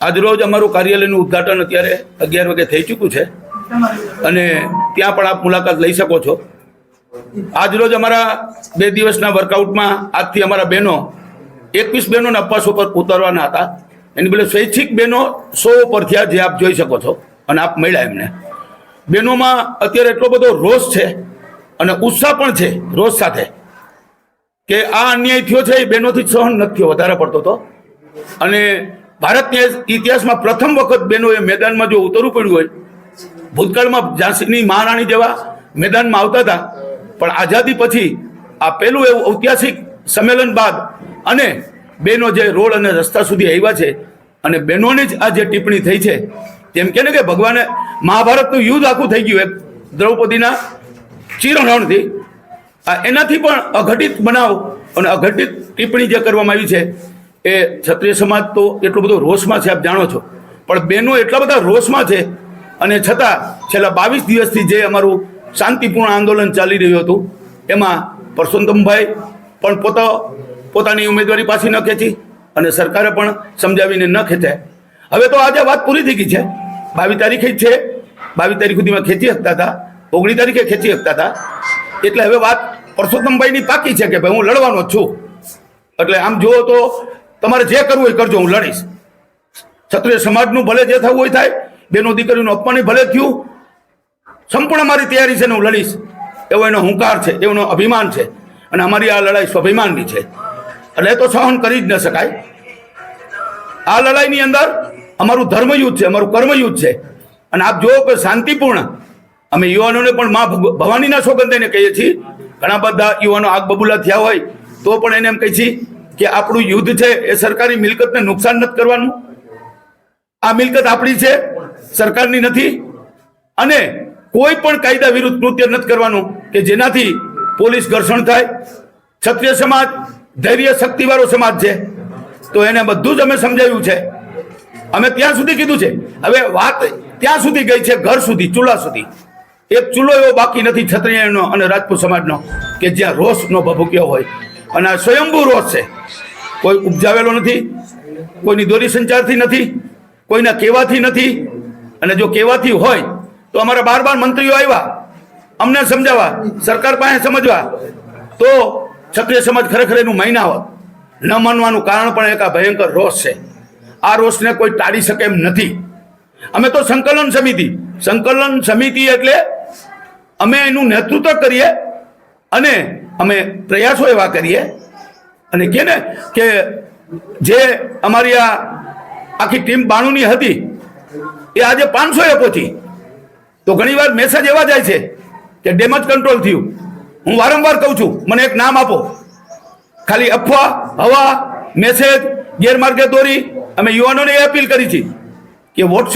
આજરોજ અમારું કાર્યાલયનું ઉદ્ઘાટન અત્યારે અગિયાર વાગે થઈ ચૂક્યું છે. અને ત્યાં પણ આપ મુલાકાત લઈ શકો છો. આજરોજ અમારા બે દિવસના વર્કઆઉટમાં આજથી અમારા બહેનો એકવીસ બહેનોના અપવાસ ઉપર ઉતરવાના હતા. એની બદલે સ્વૈચ્છિક બહેનો સો ઉપર થયા જે આપ જોઈ શકો છો અને આપ મળ્યા એમને. બહેનોમાં અત્યારે એટલો બધો રોષ છે અને ઉત્સાહ પણ છે રોષ સાથે કે આ અન્યાય થયો છે એ બહેનોથી સહન નથી થયો, વધારે પડતો તો. અને ભારતના ઇતિહાસમાં પ્રથમ વખત બહેનોએ મેદાનમાં જો ઉતરવું પડ્યું હોય, ભૂતકાળમાં ઝાંસીની મહારાણી જેવા મેદાનમાં આવતા હતા, પણ આઝાદી પછી આ પહેલું એવું ઐતિહાસિક સંમેલન બાદ અને બહેનો જે રોડ અને રસ્તા સુધી આવ્યા છે અને બહેનોની જ આ જે ટિપ્પણી થઈ છે, તેમ કે ને કે ભગવાને મહાભારતનું યુદ્ધ આખું થઈ ગયું એક દ્રૌપદીના ચિરહરણથી. એનાથી પણ અઘટિત બનાવ અને અઘટિત ટિપ્પણી જે કરવામાં આવી છે એ ક્ષત્રિય સમાજ તો એટલો બધો રોષમાં છે, આપ જાણો છો. પણ બહેનો એટલા બધા રોષમાં છે, અને છતાં છેલ્લા બાવીસ દિવસથી જે અમારું શાંતિપૂર્ણ આંદોલન ચાલી રહ્યું હતું, એમાં પરસોત્તમભાઈ પણ પોતા, પોતાની ઉમેદવારી પાછી ન ખેંચી, અને સરકારે પણ સમજાવીને ન ખેંચાય. હવે તો આજે વાત પૂરી થઈ ગઈ છે. બાવીસ તારીખે જ છે. બાવીસ તારીખ સુધીમાં ખેંચી શકતા હતા. ઓગણીસ તારીખે ખેંચી શકતા હતા. એટલે હવે વાત પરસોત્તમભાઈની પાકી છે કે ભાઈ હું લડવાનો છું. એટલે આમ જુઓ તો તમારે જે કરવું એ કરજો, હું લડીશ. ક્ષત્રિય સમાજનું ભલે જે થવું હોય થાય, બેનો દીકરીનું અપમાન ભલે થયું, સંપૂર્ણ મારી તૈયારી છે ને હું લડીશ. એવો એનો હુંકાર છે એનો અભિમાન છે. અને અમારી આ લડાઈ સ્વાભિમાનની છે. એટલે તો સહન કરી જ ન શકાય. આ લડાઈની અંદર અમારું ધર્મયુદ્ધ છે, અમારું કર્મયુદ્ધ છે. અને આપ જુઓ કે શાંતિપૂર્ણ. અમે યુવાનોને પણ મા ભવાનીના સોગંદને કહીએ છીએ. ઘણા બધા યુવાનો આગ બબુલા થયા હોય, તો પણ એને એમ કહીએ છીએ કે આપણું યુદ્ધ છે એ સરકારી મિલકતને નુકસાન નથી કરવાનું? આ મિલકત આપણી છે, સરકારની નથી. અને કોઈ પણ કાયદા વિરુદ્ધ કૃત્ય નથી કરવાનું કે જેનાથી પોલીસ ઘર્ષણ થાય. ક્ષત્રિય સમાજ, ધૈર્ય શક્તિવાળો સમાજ છે. તો એને બધું જ અમે સમજાવ્યું છે. અમે ત્યાં સુધી કીધું છે. હવે વાત ત્યાં સુધી ગઈ છે, ઘર સુધી, ચૂલા સુધી. એક ચૂલો એવો બાકી નથી ક્ષત્રિયનો અને રાજપૂત સમાજનો, કે જ્યાં રોષનો ભભૂક્યો હોય. અને આ સ્વયંભૂ રોષ છે. કોઈ ઉપજાવેલો નથી, કોઈની દોરી સંચારથી નથી, કોઈના કહેવાથી નથી. અને જો કહેવાથી હોય, તો અમારા બાર બાર મંત્રીઓ આવ્યા. અમને સમજાવવા, સરકાર પાસે સમજવા. તો ક્ષત્રિય સમાજ ખરેખર એનું મહિના હોત. ન માનવાનું કારણ પણ એક આ ભયંકર રોષ છે. આ રોષને કોઈ ટાળી શકે એમ નથી. અમે તો સંકલન સમિતિ. સંકલન સમિતિ એટલે અમે એનું નેતૃત્વ કરીએ અને અમે પ્રયાસો એવા કરીએ અને કે ને કે જે અમારી આ આખી ટીમ બાણુની હતી, એ આજે પાંચસો એ પહોંચી તો ઘણીવાર મેસેજ એવા જાય છે કે ડેમેજ કંટ્રોલ થયું. હું વારંવાર કહું છું, મને એક નામ આપો. ખાલી અફવા, હવા મેસેજ ગેરમાર્ગે દોરી, અમે યુવાનોને એ અપીલ કરી છે કે વોટ્સએપ